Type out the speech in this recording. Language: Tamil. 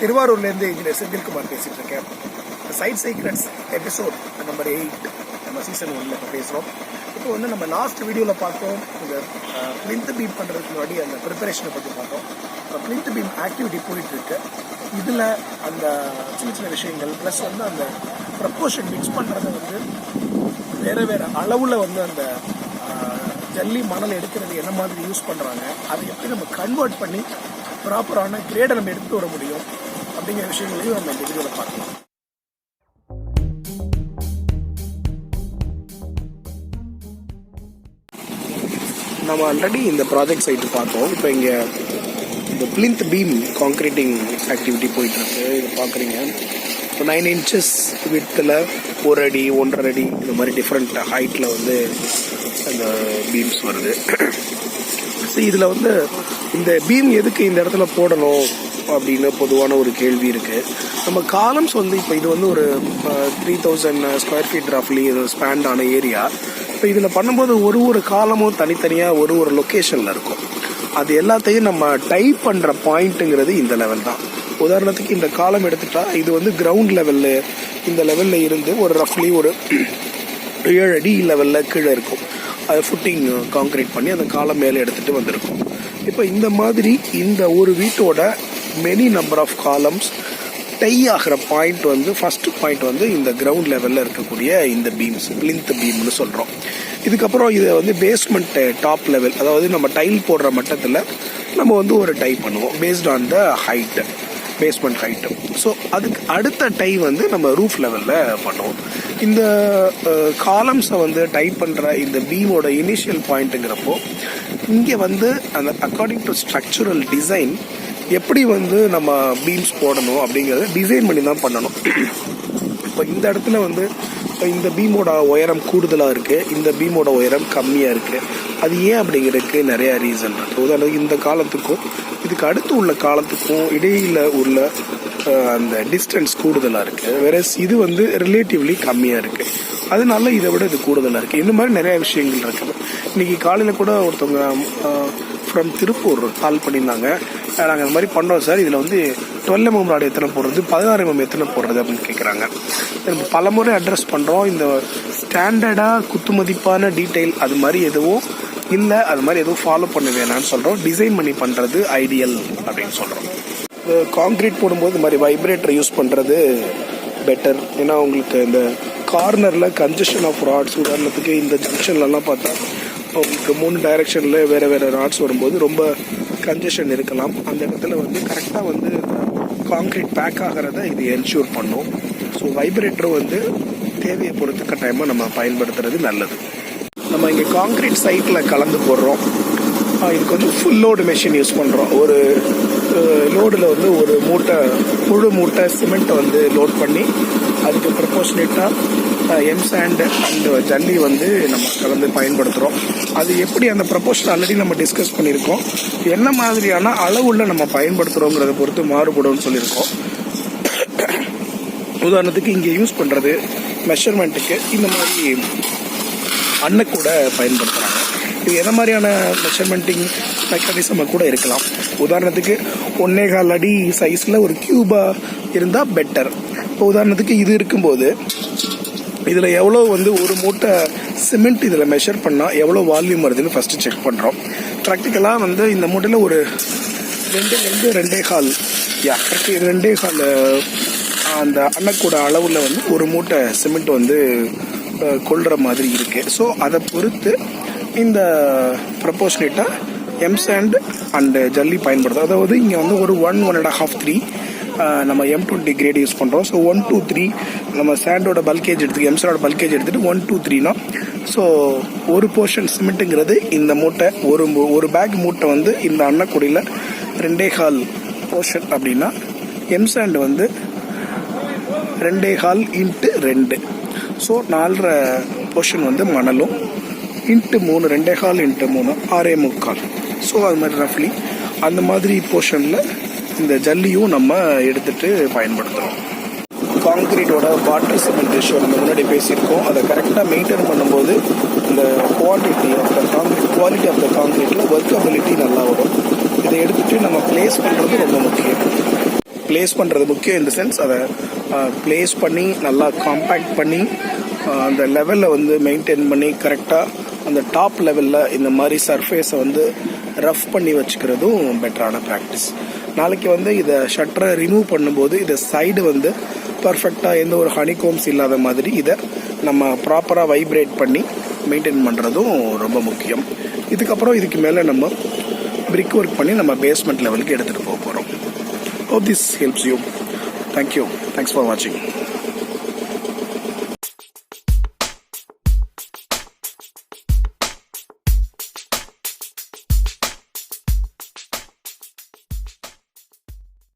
திருவாரூர்லேருந்து இன்ஜினியர் செந்தில்குமார் பேசிட்டு இருக்கேன் site secrets episode number eight நம்ம சீசன் ஒன்ல இப்போ பேசுகிறோம். இப்போ வந்து நம்ம லாஸ்ட் வீடியோவில் பார்த்தோம். இந்த பிளிந்த் பீம் பண்ணுறதுக்கு முன்னாடி அந்த ப்ரிப்பரேஷனை பற்றி பார்த்தோம். பிளிந்த் பீம் ஆக்டிவிட்டி போயிட்டு இருக்கு இதில் அந்த சின்ன சின்ன விஷயங்கள் ப்ளஸ் வந்து அந்த ப்ரப்போர்ஷன் மிக்ஸ் பண்ணுறத வந்து வேறு வேறு அளவில் வந்து அந்த ஜல்லி மணல் எடுக்கிறது என்ன மாதிரி யூஸ் பண்ணுறாங்க அதை எப்படி நம்ம கன்வெர்ட் பண்ணி ப்ராப்பரான கிரேடை நம்ம எடுத்து வர முடியும் அப்படிங்கிற விஷயங்களையும் நம்ம இந்த வீடியோவில் பார்க்கலாம். நம்ம ஆல்ரெடி இந்த ப்ராஜெக்ட் சைட்டு பார்த்தோம். இப்போ இங்கே இந்த பிளிந்த் பீம் கான்க்ரீட்டிங் ஆக்டிவிட்டி போயிட்டுருக்கு. இதை பார்க்குறீங்க. இப்போ நைன் இன்ச்சஸ் வித்தில் ஒரு அடி ஒன்றரை அடி இந்த மாதிரி டிஃப்ரெண்ட் ஹைட்டில் வந்து அந்த பீம்ஸ் வருது. ஸோ இதில் வந்து இந்த பீம் எதுக்கு இந்த இடத்துல போடணும்? அப்படின்னு பொதுவான ஒரு கேள்வி இருக்குது நம்ம காலம்ஸ் வந்து இப்போ இது வந்து ஒரு த்ரீ தௌசண்ட் ஸ்கொயர் ஃபீட் ரஃப்லி இது ஏரியா இப்போ இதில் பண்ணும்போது ஒரு ஒரு காலமும் தனித்தனியாக ஒரு ஒரு லொக்கேஷனில் இருக்கும். அது எல்லாத்தையும் நம்ம டைப் பண்ணுற பாயிண்ட்டுங்கிறது இந்த லெவல் தான். உதாரணத்துக்கு இந்த காலம் எடுத்துட்டா இது வந்து கிரவுண்ட் லெவலில் இந்த லெவலில் இருந்து ஒரு ரஃப்லி ஒரு ஏழு அடி லெவலில் கீழே இருக்கும். அதை ஃபுட்டிங் கான்க்ரீட் பண்ணி அந்த காலம் மேலே எடுத்துகிட்டு வந்திருக்கும். இப்போ இந்த மாதிரி இந்த ஒரு வீட்டோட many number of columns tie ஆகிற பாயிண்ட் வந்து ஃபர்ஸ்ட் பாயிண்ட் வந்து இந்த கிரவுண்ட் லெவலில் இருக்கக்கூடிய இந்த பீம்ஸ் பிளிந்த் பீம்னு சொல்கிறோம் இதுக்கப்புறம் இதை வந்து பேஸ்மெண்ட் டாப் லெவல் அதாவது நம்ம டைல் போடுற மட்டத்தில் நம்ம வந்து ஒரு டை பண்ணுவோம் based on the height basement height so அதுக்கு அடுத்த டை வந்து நம்ம ரூஃப் லெவலில் பண்ணுவோம். இந்த காலம்ஸை வந்து டைப் பண்ணுற இந்த பீமோட இனிஷியல் பாயிண்ட்டுங்கிறப்போ இங்கே வந்து அந்த அக்கார்டிங் டு ஸ்ட்ரக்சுரல் டிசைன் எப்படி வந்து நம்ம பீம்ஸ் போடணும் அப்படிங்கிறத டிசைன் பண்ணி தான் பண்ணணும். இப்போ இந்த இடத்துல வந்து இந்த பீமோட உயரம் கூடுதலாக இருக்குது இந்த பீமோட உயரம் கம்மியாக இருக்குது அது ஏன் அப்படிங்கிறதுக்கு நிறையா ரீசன் இருக்குது உதாரணத்துக்கு இந்த காலத்துக்கும் இதுக்கு அடுத்து உள்ள காலத்துக்கும் இடையில் உள்ள அந்த டிஸ்டன்ஸ் கூடுதலாக இருக்குது வேற இது வந்து ரிலேட்டிவ்லி கம்மியாக இருக்குது அதனால இதை விட இது கூடுதலாக இருக்குது இந்த மாதிரி நிறையா விஷயங்கள் இருக்குது இன்னைக்கு காலையில் கூட ஒருத்தவங்க ஃப்ரம் திருப்பூர் கால் பண்ணியிருந்தாங்க. நாங்கள் இந்த மாதிரி பண்ணுறோம் சார். இதில் வந்து டுவெல் எம்எம் ராடு எத்தனை போடுறது பதினாறு எம்எம் எத்தனை போடுறது அப்படின்னு கேட்குறாங்க நம்ம பலமுறை அட்ரஸ் பண்ணுறோம் இந்த ஸ்டாண்டர்டாக குத்துமதிப்பான டீட்டெயில் அது மாதிரி எதுவும் இல்லை அது மாதிரி எதுவும் ஃபாலோ பண்ண வேணாம்னு சொல்கிறோம் டிசைன் பண்ணி பண்ணுறது ஐடியல் அப்படின்னு சொல்கிறோம் கான்க்ரீட் போடும்போது இந்த மாதிரி வைப்ரேட்டர் யூஸ் பண்ணுறது பெட்டர் ஏன்னா உங்களுக்கு இந்த கார்னரில் கன்ஜெஷன் ஆஃப் ராட்ஸ் உதாரணத்துக்கு இந்த ஜங்ஷன்லலாம் பார்த்தா உங்களுக்கு மூணு டைரக்ஷனில் வேறு வேறு ராட்ஸ் வரும்போது ரொம்ப கன்ஜெஷன் இருக்கலாம். அந்த இடத்துல வந்து கரெக்டாக வந்து கான்க்ரீட் பேக் ஆகிறத இது என்ஷூர் பண்ணும். ஸோ வைப்ரேட்டரும் வந்து தேவையை பொறுத்து கட்டாயமாக நம்ம பயன்படுத்துறது நல்லது. நம்ம இங்கே கான்க்ரீட் சைட்டில் கலந்து போடுறோம். இதுக்கு வந்து ஃபுல் லோடு மெஷின் யூஸ் பண்ணுறோம் ஒரு லோடில் வந்து ஒரு மூட்டை முழு மூட்டை சிமெண்ட்டை வந்து லோட் பண்ணி அதுக்கு ப்ரப்போர்ஷனேட்டாக எம் சாண்ட் அண்ட் ஜல்லி வந்து நம்ம கலந்து பயன்படுத்துகிறோம் அது எப்படி அந்த ப்ரப்போஷன் ஆல்ரெடி நம்ம டிஸ்கஸ் பண்ணியிருக்கோம். என்ன மாதிரியான அளவுள்ள நம்ம பயன்படுத்துகிறோங்கிறத பொறுத்து மாறுபடும்னு சொல்லியிருக்கோம். உதாரணத்துக்கு இங்கே யூஸ் பண்ணுறது மெஷர்மெண்ட்டுக்கு இந்த மாதிரி அன்னை கூட பயன்படுத்துகிறாங்க இது எந்த மாதிரியான மெஷர்மெண்டிங் மெக்கானிசம் கூட இருக்கலாம். உதாரணத்துக்கு ஒன்னே கால் அடி சைஸில் ஒரு கியூபா இருந்தால் பெட்டர் இப்போ உதாரணத்துக்கு இது இருக்கும்போது இதில் எவ்வளோ வந்து ஒரு மூட்டை சிமெண்ட் இதில் மெஷர் பண்ணால் எவ்வளோ வால்யூம் வருதுன்னு ஃபஸ்ட்டு செக் பண்ணுறோம் ப்ராக்டிக்கலாக வந்து இந்த மூட்டையில் ஒரு ரெண்டுலேருந்து ரெண்டே கால். யா கரெக்ட் ரெண்டே கால் அந்த அன்னக்கூட அளவில் வந்து ஒரு மூட்டை சிமெண்ட் வந்து கொள்கிற மாதிரி இருக்குது ஸோ அதை பொறுத்து இந்த ப்ரப்போர்ஷனேட்டாக எம்சாண்ட் அண்டு ஜல்லி பயன்படுத்தும். அதாவது இங்கே வந்து ஒரு one one and half three நம்ம எம் டுவெண்ட்டி கிரேட் யூஸ் பண்ணுறோம் ஸோ ஒன் டூ த்ரீ நம்ம சாண்டோட பல்கேஜ் எடுத்து எம் பல்கேஜ் எடுத்துகிட்டு ஒன் டூ த்ரீனா ஸோ ஒரு போர்ஷன் சிமெண்ட்டுங்கிறது இந்த மூட்டை ஒரு ஒரு பேக் மூட்டை வந்து இந்த அன்னக்குடியில் ரெண்டே கால் போர்ஷன் அப்படின்னா எம் சாண்ட் வந்து ரெண்டே கால் இன்ட்டு ரெண்டு. ஸோ நாலரை போர்ஷன் வந்து மணலும் இன்ட்டு மூணு ரெண்டே கால் இன்ட்டு மூணு ஆறே முக்கால். ஸோ அது மாதிரி ரஃப்லி அந்த மாதிரி போர்ஷனில் இந்த ஜல்லியும் நம்ம எடுத்துட்டு பயன்படுத்துகிறோம் காங்கிரீட்டோட வாட்டர் சிமெண்ட் ரேஷியோ நம்ம முன்னாடி பேசியிருக்கோம். அதை கரெக்டாக மெயின்டைன் பண்ணும்போது இந்த quality of the concrete quality of the காங்கிரீட்டில் workability நல்லா வரும். இதை எடுத்துட்டு நம்ம பிளேஸ் பண்ணுறது ரொம்ப முக்கியம். ப்ளேஸ் பண்ணுறது முக்கியம் இந்த சென்ஸ் அதை ப்ளேஸ் பண்ணி நல்லா காம்பேக்ட் பண்ணி அந்த லெவலில் வந்து மெயின்டைன் பண்ணி கரெக்டாக அந்த டாப் லெவலில் இந்த மாதிரி சர்ஃபேஸை வந்து ரஃப் பண்ணி வச்சுக்கிறதும் பெட்டரான ப்ராக்டிஸ் நாளைக்கு வந்து இதை ஷட்டரை ரிமூவ் பண்ணும்போது இதை சைடு வந்து பர்ஃபெக்டாக எந்த ஒரு ஹனிகோம்ஸ் இல்லாத மாதிரி இதை நம்ம ப்ராப்பராக வைப்ரேட் பண்ணி மெயின்டைன் பண்ணுறதும் ரொம்ப முக்கியம். இதுக்கப்புறம் இதுக்கு மேலே நம்ம பிரிக் ஒர்க் பண்ணி நம்ம பேஸ்மெண்ட் லெவலுக்கு எடுத்துகிட்டு போக போகிறோம் hope this helps you thank you thanks for வாட்சிங்